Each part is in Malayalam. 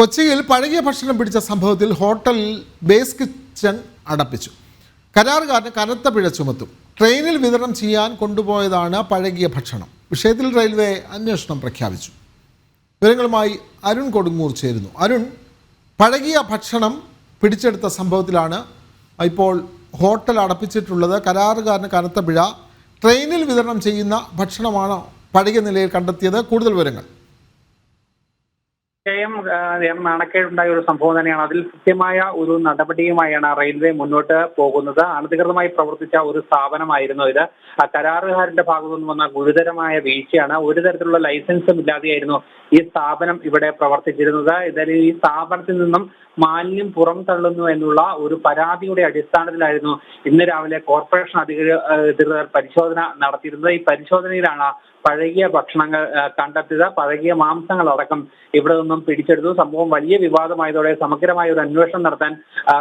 കൊച്ചിയിൽ പഴകിയ ഭക്ഷണം പിടിച്ച സംഭവത്തിൽ ഹോട്ടൽ ബേസ് കിച്ചൺ അടപ്പിച്ചു. കരാറുകാരന് കനത്ത പിഴ ചുമത്തും. ട്രെയിനിൽ വിതരണം ചെയ്യാൻ കൊണ്ടുപോയതാണ് പഴകിയ ഭക്ഷണം. വിഷയത്തിൽ റെയിൽവേ അന്വേഷണം പ്രഖ്യാപിച്ചു. വിവരങ്ങളുമായി അരുൺ കൊടുങ്ങൂർ ചേരുന്നു. അരുൺ പഴകിയ ഭക്ഷണം പിടിച്ചെടുത്ത സംഭവത്തിലാണ് ഇപ്പോൾ ഹോട്ടൽ അടപ്പിച്ചിട്ടുള്ളത്. കരാറുകാരന് കനത്ത പിഴ. ട്രെയിനിൽ വിതരണം ചെയ്യുന്ന ഭക്ഷണമാണ് പഴകിയ നിലയിൽ കണ്ടെത്തിയത്. കൂടുതൽ വിവരങ്ങൾ. തീർച്ചയായും നാണക്കേട് നാണക്കേടുണ്ടായ ഒരു സംഭവം തന്നെയാണ്. അതിൽ കൃത്യമായ ഒരു നടപടിയുമായാണ് റെയിൽവേ മുന്നോട്ട് പോകുന്നത്. അനധികൃതമായി പ്രവർത്തിച്ച ഒരു സ്ഥാപനമായിരുന്നു ഇത്. കരാറുകാരന്റെ ഭാഗത്തു നിന്ന് വന്ന ഗുരുതരമായ വീഴ്ചയാണ്. ഒരു തരത്തിലുള്ള ലൈസൻസും ഇല്ലാതെയായിരുന്നു ഈ സ്ഥാപനം ഇവിടെ പ്രവർത്തിച്ചിരുന്നത്. ഇതിൽ ഈ സ്ഥാപനത്തിൽ നിന്നും മാലിന്യം പുറം തള്ളുന്നു എന്നുള്ള ഒരു പരാതിയുടെ അടിസ്ഥാനത്തിലായിരുന്നു ഇന്ന് രാവിലെ കോർപ്പറേഷൻ അധികൃതർ പരിശോധന നടത്തിയിരുന്നത്. ഈ പരിശോധനയിലാണ് പഴകിയ ഭക്ഷണങ്ങൾ കണ്ടെത്തിയത്. പഴകിയ മാംസങ്ങൾ അടക്കം ഇവിടെ നിന്നും പിടിച്ചെടുത്തു സംഭവം വലിയ വിവാദമായതോടെ സമഗ്രമായ ഒരു അന്വേഷണം നടത്താൻ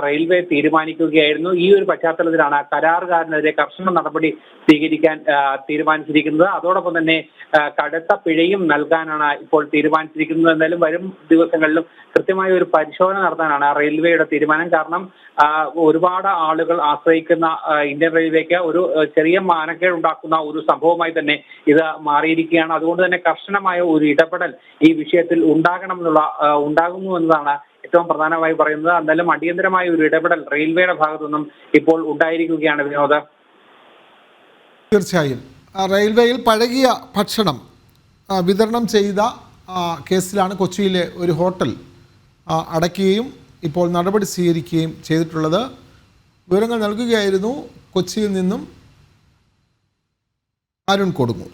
റെയിൽവേ തീരുമാനിക്കുകയായിരുന്നു. ഈ ഒരു പശ്ചാത്തലത്തിലാണ് കരാറുകാരനെതിരെ കർശന നടപടി സ്വീകരിക്കാൻ തീരുമാനിച്ചിരിക്കുന്നത്. അതോടൊപ്പം തന്നെ കടുത്ത പിഴയും നൽകാനാണ് ഇപ്പോൾ തീരുമാനിച്ചിരിക്കുന്നത്. എന്നാലും വരും ദിവസങ്ങളിലും കൃത്യമായ ഒരു പരിശോധന നടത്താനാണ് റെയിൽവേയുടെ തീരുമാനം. കാരണം ഒരുപാട് ആളുകൾ ആശ്രയിക്കുന്ന ഇന്ത്യൻ റെയിൽവേക്ക് ഒരു ചെറിയ മാനക്കേട് ഉണ്ടാക്കുന്ന ഒരു സംഭവമായി തന്നെ ഇത് മാറിയിരിക്കുകയാണ്. അതുകൊണ്ട് തന്നെ കർശനമായ ഒരു ഇടപെടൽ ഈ വിഷയത്തിൽ ഉണ്ടാകണമെന്നുള്ള ഉണ്ടാകുന്നു എന്നതാണ് ഏറ്റവും പ്രധാനമായി പറയുന്നത്. എന്തായാലും അടിയന്തരമായ ഒരു ഇടപെടൽ റെയിൽവേയുടെ ഭാഗത്തു നിന്നും ഇപ്പോൾ ഉണ്ടായിരിക്കുകയാണ് വിനോദ്. തീർച്ചയായും. റെയിൽവേയിൽ പഴകിയ ഭക്ഷണം വിതരണം ചെയ്ത കേസിലാണ് കൊച്ചിയിലെ ഒരു ഹോട്ടൽ അടയ്ക്കുകയും ഇപ്പോൾ നടപടി സ്വീകരിക്കുകയും ചെയ്തിട്ടുള്ളത്. വിവരങ്ങൾ നൽകുകയായിരുന്നു കൊച്ചിയിൽ നിന്നും അരുൺ കൊടുങ്ങൂർ.